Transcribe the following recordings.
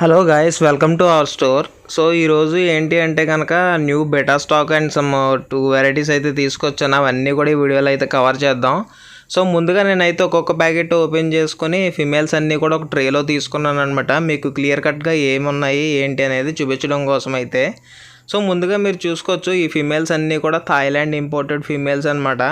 Hello guys welcome to our store so ఈరోజు ఏంటి అంటే కనుక new beta stock and some two varieties అయితే తీసుకొచ్చాను. అవన్నీ కూడా ఈ వీడియోలో అయితే కవర్ చేద్దాం. సో ముందుగా నేనైతే ఒక్కొక్క ప్యాకెట్ ఓపెన్ చేసుకొని ఫిమేల్స్ అన్నీ కూడా ఒక ట్రేలో తీసుకున్నాను అనమాట మీకు క్లియర్ కట్గా ఏమున్నాయి ఏంటి అనేది చూపించడం కోసం అయితే. సో ముందుగా మీరు చూసుకోవచ్చు ఈ ఫిమేల్స్ అన్నీ కూడా థాయిలాండ్ ఇంపోర్టెడ్ ఫిమేల్స్ అనమాట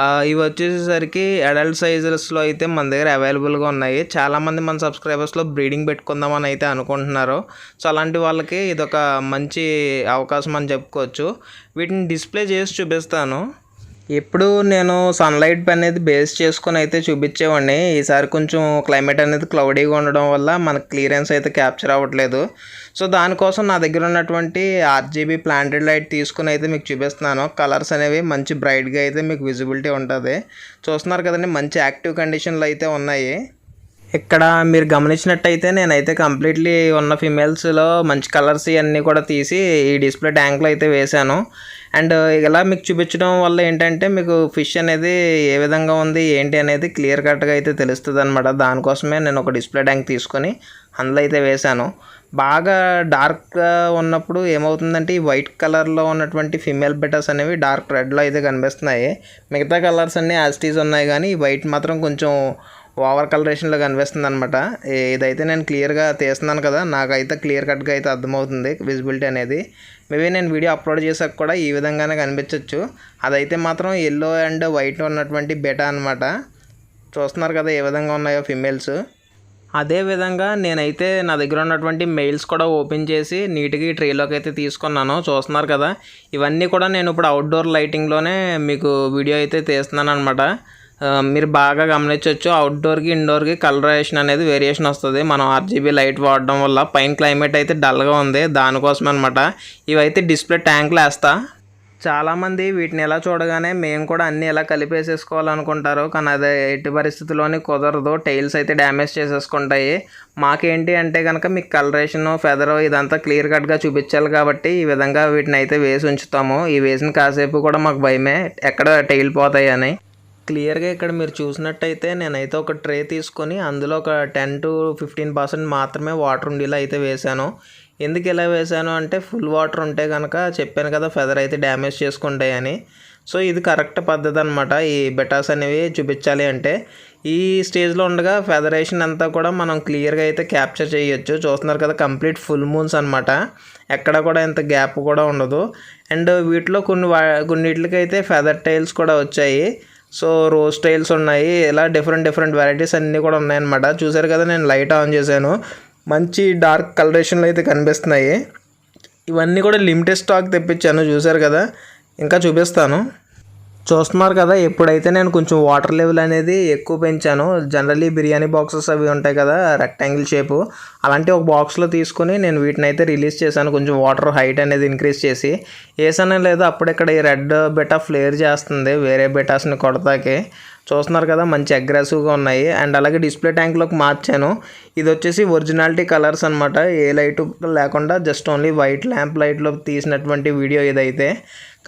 ఇవి వచ్చేసరికి అడల్ట్ సైజెస్లో అయితే మన దగ్గర అవైలబుల్గా ఉన్నాయి. చాలామంది మన సబ్స్క్రైబర్స్లో బ్రీడింగ్ పెట్టుకుందామని అయితే అనుకుంటున్నారు. సో అలాంటి వాళ్ళకి ఇదొక మంచి అవకాశం అని చెప్పుకోవచ్చు. వీటిని డిస్ప్లే చేసి చూపిస్తాను. ఇప్పుడు నేను సన్లైట్ అనేది బేస్ చేసుకొని అయితే చూపించేవాడిని. ఈసారి కొంచెం క్లైమేట్ అనేది క్లౌడీగా ఉండడం వల్ల మనకు క్లియరెన్స్ అయితే క్యాప్చర్ అవ్వట్లేదు. సో దానికోసం నా దగ్గర ఉన్నటువంటి ఆర్జీబీ ప్లాంటెడ్ లైట్ తీసుకుని అయితే మీకు చూపిస్తున్నాను. కలర్స్ అనేవి మంచి బ్రైట్గా అయితే మీకు విజిబిలిటీ ఉంటుంది. చూస్తున్నారు కదండి మంచి యాక్టివ్ కండిషన్లు అయితే ఉన్నాయి. ఇక్కడ మీరు గమనించినట్టయితే నేనైతే కంప్లీట్లీ ఉన్న ఫిమేల్స్లో మంచి కలర్స్ ఇవన్నీ కూడా తీసి ఈ డిస్ప్లే ట్యాంక్లో అయితే వేశాను. అండ్ ఇలా మీకు చూపించడం వల్ల ఏంటంటే మీకు ఫిష్ అనేది ఏ విధంగా ఉంది ఏంటి అనేది క్లియర్ కట్గా అయితే తెలుస్తుంది అనమాట దానికోసమే నేను ఒక డిస్ప్లే ట్యాంక్ తీసుకొని అందులో అయితే వేశాను. బాగా డార్క్గా ఉన్నప్పుడు ఏమవుతుందంటే ఈ వైట్ కలర్లో ఉన్నటువంటి ఫిమేల్ బెటర్స్ అనేవి డార్క్ రెడ్లో అయితే కనిపిస్తున్నాయి. మిగతా కలర్స్ అన్నీ యాస్టీస్ ఉన్నాయి కానీ వైట్ మాత్రం కొంచెం ఓవర్ కలరేషన్లో కనిపిస్తుంది అనమాట ఇదైతే నేను క్లియర్గా తీస్తున్నాను కదా నాకైతే క్లియర్ కట్గా అయితే అర్థమవుతుంది విజిబిలిటీ అనేది. మేబీ నేను వీడియో అప్లోడ్ చేసాక కూడా ఈ విధంగానే కనిపించవచ్చు అదైతే మాత్రం ఎల్లో అండ్ వైట్ ఉన్నటువంటి బెటా అనమాట చూస్తున్నారు కదా ఏ విధంగా ఉన్నాయో ఫిమేల్స్ అదే విధంగా నేనైతే నా దగ్గర ఉన్నటువంటి మెయిల్స్ కూడా ఓపెన్ చేసి నీట్గా ఈ ట్రేలోకి అయితే తీసుకున్నాను. చూస్తున్నారు కదా ఇవన్నీ కూడా నేను ఇప్పుడు అవుట్డోర్ లైటింగ్లోనే మీకు వీడియో అయితే తీస్తున్నాను అనమాట మీరు బాగా గమనించవచ్చు అవుట్డోర్కి ఇండోర్కి కలరేషన్ అనేది వేరియేషన్ వస్తుంది. మనం ఆర్జీబీ లైట్ వాడడం వల్ల పైన క్లైమేట్ అయితే డల్గా ఉంది. దానికోసం అనమాట ఇవైతే డిస్ప్లే ట్యాంక్లు వేస్తా. చాలామంది వీటిని ఎలా చూడగానే మేము కూడా అన్నీ ఎలా కలిపేసేసుకోవాలనుకుంటారు కానీ అది ఎట్టి పరిస్థితుల్లోని కుదరదు. టైల్స్ అయితే డ్యామేజ్ చేసేసుకుంటాయి. మాకేంటి అంటే కనుక మీకు కలరేషన్ ఫెదర్ ఇదంతా క్లియర్ కట్గా చూపించాలి కాబట్టి ఈ విధంగా వీటిని అయితే వేసి ఉంచుతాము. ఈ వేసిన కాసేపు కూడా మాకు భయమే. ఎక్కడ టైల్ పోతాయి అని. క్లియర్గా ఇక్కడ మీరు చూసినట్టయితే నేనైతే ఒక ట్రే తీసుకొని అందులో ఒక టెన్ టు ఫిఫ్టీన్ పర్సెంట్ మాత్రమే వాటర్ ఉండేలా అయితే వేశాను. ఎందుకు ఇలా వేశాను అంటే ఫుల్ వాటర్ ఉంటే కనుక చెప్పాను కదా ఫెదర్ అయితే డ్యామేజ్ చేసుకుంటాయని. సో ఇది కరెక్ట్ పద్ధతి అనమాట ఈ బెటాస్ అనేవి చూపించాలి అంటే ఈ స్టేజ్లో ఉండగా ఫెదరేషన్ అంతా కూడా మనం క్లియర్గా అయితే క్యాప్చర్ చేయొచ్చు. చూస్తున్నారు కదా కంప్లీట్ ఫుల్ మూన్స్ అనమాట ఎక్కడ కూడా ఇంత గ్యాప్ కూడా ఉండదు. అండ్ వీటిలో కొన్ని కొన్నిటికైతే ఫెదర్ టైల్స్ కూడా వచ్చాయి. సో రోజ్ టైల్స్ ఉన్నాయి. ఇలా డిఫరెంట్ డిఫరెంట్ వెరైటీస్ అన్నీ కూడా ఉన్నాయన్నమాట. చూసారు కదా నేను లైట్ ఆన్ చేశాను. మంచి డార్క్ కలరేషన్లు అయితే కనిపిస్తున్నాయి. ఇవన్నీ కూడా లిమిటెడ్ స్టాక్ తెప్పించాను చూసారు కదా. ఇంకా చూపిస్తాను. చూస్తున్నారు కదా ఎప్పుడైతే నేను కొంచెం వాటర్ లెవెల్ అనేది ఎక్కువ పెంచాను. జనరలీ బిర్యానీ బాక్సెస్ అవి ఉంటాయి కదా రెక్టాంగిల్ షేపు అలాంటి ఒక బాక్స్లో తీసుకొని నేను వీటిని అయితే రిలీజ్ చేశాను. కొంచెం వాటర్ హైట్ అనేది ఇంక్రీజ్ చేసి. వేసానే లేదు అప్పుడిక్కడ ఈ రెడ్ బెటా ఫ్లేర్ చేస్తుంది వేరే బెటాస్ని కొడతాకి. చూస్తున్నారు కదా మంచి అగ్రెసివ్గా ఉన్నాయి. అండ్ అలాగే డిస్ప్లే ట్యాంక్లోకి మార్చాను. ఇది వచ్చేసి ఒరిజినాలిటీ కలర్స్ అనమాట ఏ లైట్ లేకుండా జస్ట్ ఓన్లీ వైట్ ల్యాంప్ లైట్లో తీసినటువంటి వీడియో ఇదైతే.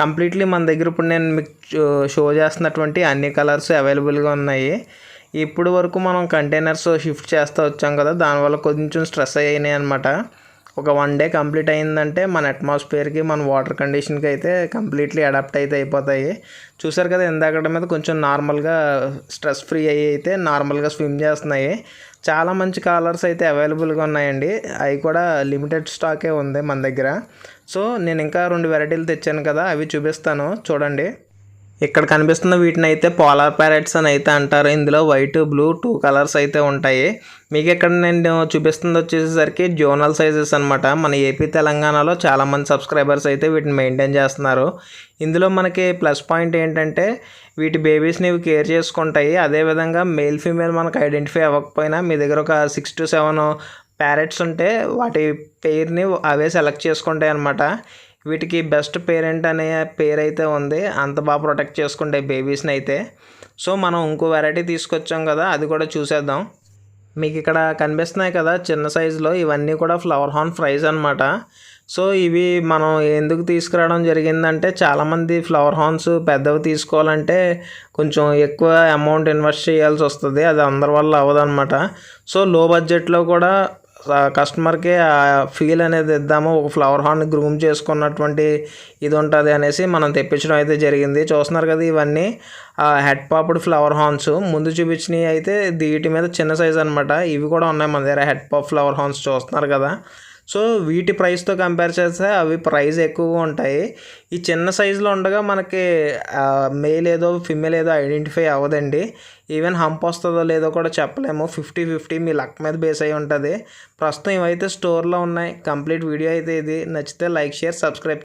కంప్లీట్లీ మన దగ్గర ఇప్పుడు నేను మీకు షో చేస్తున్నటువంటి అన్ని కలర్స్ అవైలబుల్గా ఉన్నాయి. ఇప్పుడు వరకు మనం కంటైనర్స్ షిఫ్ట్ చేస్తూ వచ్చాం కదా దానివల్ల కొంచెం స్ట్రెస్ అయినాయి అనమాట ఒక వన్ డే కంప్లీట్ అయిందంటే మన అట్మాస్ఫియర్కి మన వాటర్ కండిషన్కి అయితే కంప్లీట్లీ అడాప్ట్ అయితే అయిపోతాయి. చూసారు కదా ఇందాకటి మీద కొంచెం నార్మల్గా స్ట్రెస్ ఫ్రీ అయ్యి అయితే నార్మల్గా స్విమ్ చేస్తున్నాయి. చాలా మంచి కలర్స్ అయితే అవైలబుల్గా ఉన్నాయండి. అవి కూడా లిమిటెడ్ స్టాకే ఉంది మన దగ్గర. సో నేను ఇంకా రెండు వెరైటీలు తెచ్చాను కదా అవి చూపిస్తాను. చూడండి. ఇక్కడ కనిపిస్తున్న వీటిని అయితే పోలార్ ప్యారెట్స్ అని అయితే అంటారు. ఇందులో వైట్ బ్లూ టూ కలర్స్ అయితే ఉంటాయి. మీకు ఇక్కడ నేను చూపిస్తుంది వచ్చేసరికి జోనల్ సైజెస్ అనమాట మన ఏపీ తెలంగాణలో చాలామంది సబ్స్క్రైబర్స్ అయితే వీటిని మెయింటైన్ చేస్తున్నారు. ఇందులో మనకి ప్లస్ పాయింట్ ఏంటంటే వీటి బేబీస్ని ఇవి కేర్ చేసుకుంటాయి. అదేవిధంగా మేల్ ఫీమేల్ మనకు ఐడెంటిఫై అవ్వకపోయినా మీ దగ్గర ఒక సిక్స్ టు సెవెన్ ప్యారెట్స్ ఉంటే వాటి పేరుని అవే సెలెక్ట్ చేసుకుంటాయి అనమాట వీటికి బెస్ట్ పేరెంట్ అనే పేరు అయితే ఉంది. అంత బాగా ప్రొటెక్ట్ చేసుకుంటాయి బేబీస్ని అయితే. సో మనం ఇంకో వెరైటీ తీసుకొచ్చాం కదా అది కూడా చూసేద్దాం. మీకు ఇక్కడ కనిపిస్తున్నాయి కదా చిన్న సైజులో ఇవన్నీ కూడా ఫ్లవర్ హార్న్ ఫ్రైస్ అనమాట సో ఇవి మనం ఎందుకు తీసుకురావడం జరిగిందంటే చాలామంది ఫ్లవర్ హార్న్స్ పెద్దవి తీసుకోవాలంటే కొంచెం ఎక్కువ అమౌంట్ ఇన్వెస్ట్ చేయాల్సి వస్తుంది. అది అందరి వల్ల అవ్వదన్నమాట. సో లో బడ్జెట్లో కూడా కస్టమర్కి ఆ ఫీల్ అనేది ఇద్దాము ఒక ఫ్లవర్ హార్న్ గ్రూమ్ చేసుకున్నటువంటి ఇది ఉంటుంది అనేసి మనం తెప్పించడం అయితే జరిగింది. చూస్తున్నారు కదా ఇవన్నీ. హెడ్ పాప్డ్ ఫ్లవర్ హార్న్స్ ముందు చూపించినవి అయితే వీటి మీద చిన్న సైజ్ అనమాట ఇవి కూడా ఉన్నాయి మన దగ్గర హెడ్ పాప్ ఫ్లవర్ హార్న్స్ చూస్తున్నారు కదా. సో వీటి ప్రైస్తో కంపేర్ చేస్తే అవి ప్రైస్ ఎక్కువగా ఉంటాయి. ఈ చిన్న సైజులో ఉండగా మనకి మేల్ ఏదో ఫిమేల్ ఏదో ఐడెంటిఫై అవ్వదండి. ఈవెన్ హంప్ వస్తుందో లేదో కూడా చెప్పలేము. ఫిఫ్టీ ఫిఫ్టీ మీ లక్ మీద బేస్ అయి ఉంటుంది. ప్రస్తుతం ఇవైతే స్టోర్లో ఉన్నాయి. కంప్లీట్ వీడియో అయితే ఇది. నచ్చితే లైక్ షేర్ సబ్స్క్రైబ్